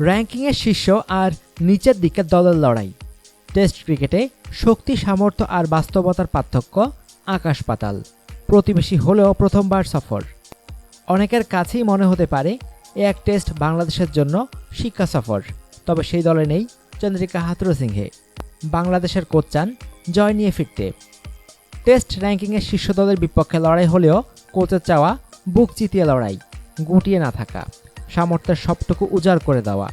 র্যাঙ্কিংয়ের শীর্ষ আর নিচের দিকের দলের লড়াই। টেস্ট ক্রিকেটে শক্তি, সামর্থ্য আর বাস্তবতার পার্থক্য আকাশ পাতাল। প্রতিবেশী হলেও প্রথমবার সফর অনেকের কাছেই মনে হতে পারে এ এক টেস্ট বাংলাদেশের জন্য শিক্ষা সফর, তবে সেই দলে নেই চন্দ্রিকা হাথুরু সিংহে। বাংলাদেশের কোচ চান জয় নিয়ে ফিরতে। টেস্ট র্যাঙ্কিংয়ের শীর্ষ দলের বিপক্ষে লড়াই হলেও কোচের চাওয়া বুক চিতিয়ে লড়াই, গুটিয়ে না থাকা। সামর্থ্যের সবটুকু উজাড় করে দেওয়া।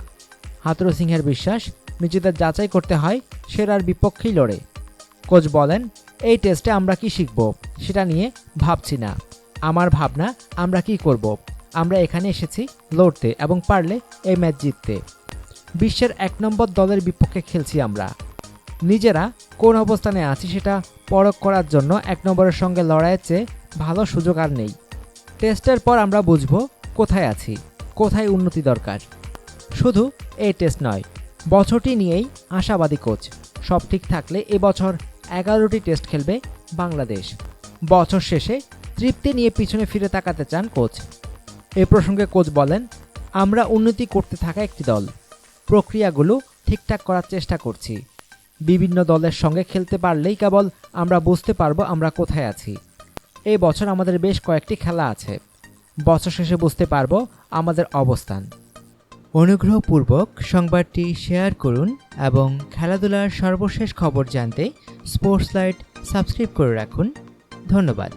হাতুরু সিংহের বিশ্বাস, নিজেদের যাচাই করতে হয়, সেরার বিপক্ষেই লড়ে। কোচ বলেন, এই টেস্টে আমরা কি শিখব? সেটা নিয়ে ভাবছি না। আমার ভাবনা, আমরা কি করব? আমরা এখানে এসেছি লড়তে এবং পারলে এই ম্যাচ জিততে। বিশ্বের এক নম্বর দলের বিপক্ষে খেলছি আমরা। নিজেরা কোন অবস্থানে আছি সেটা পরখ করার জন্য এক নম্বরের সঙ্গে লড়াইয়ের চেয়ে ভালো সুযোগ আর নেই। টেস্টের পর আমরা বুঝব কোথায় আছি। কোথায় উন্নতি দরকার? শুধু এই টেস্ট নয়, বছরটি নিয়েই আশাবাদী কোচ। সব ঠিক থাকলে এবছর এগারোটি টেস্ট খেলবে বাংলাদেশ। বছর শেষে তৃপ্তি নিয়ে পিছনে ফিরে তাকাতে চান কোচ। এ প্রসঙ্গে কোচ বলেন, আমরা উন্নতি করতে থাকা একটি দল। প্রক্রিয়াগুলো ঠিকঠাক করার চেষ্টা করছি। বিভিন্ন দলের সঙ্গে খেলতে পারলেই কেবল আমরা বুঝতে পারব আমরা কোথায় আছি। এই বছর আমাদের বেশ কয়েকটি খেলা আছে। বছর শেষে বুঝতে পারব আমাদের অবস্থান। অনুগ্রহপূর্বক সংবাদটি শেয়ার করুন এবং খেলাধুলার সর্বশেষ খবর জানতে স্পোর্টস লাইট সাবস্ক্রাইব করে রাখুন। ধন্যবাদ।